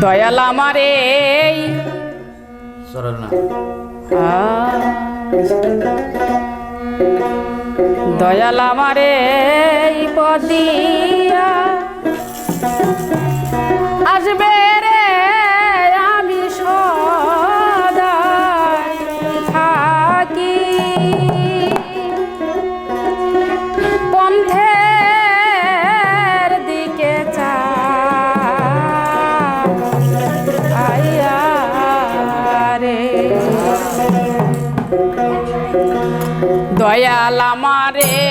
দয়াল আমার এই। দয়াল আমার এই পদিয়া আসবে দয়াল আমারে।